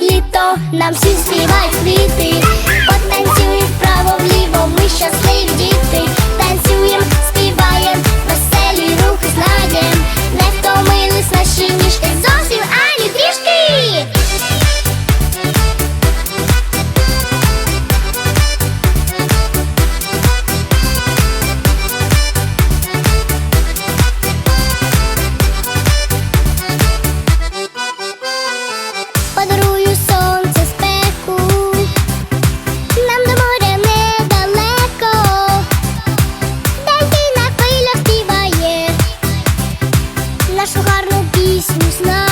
літо нам всі співають квіти. нашу гарну пісню.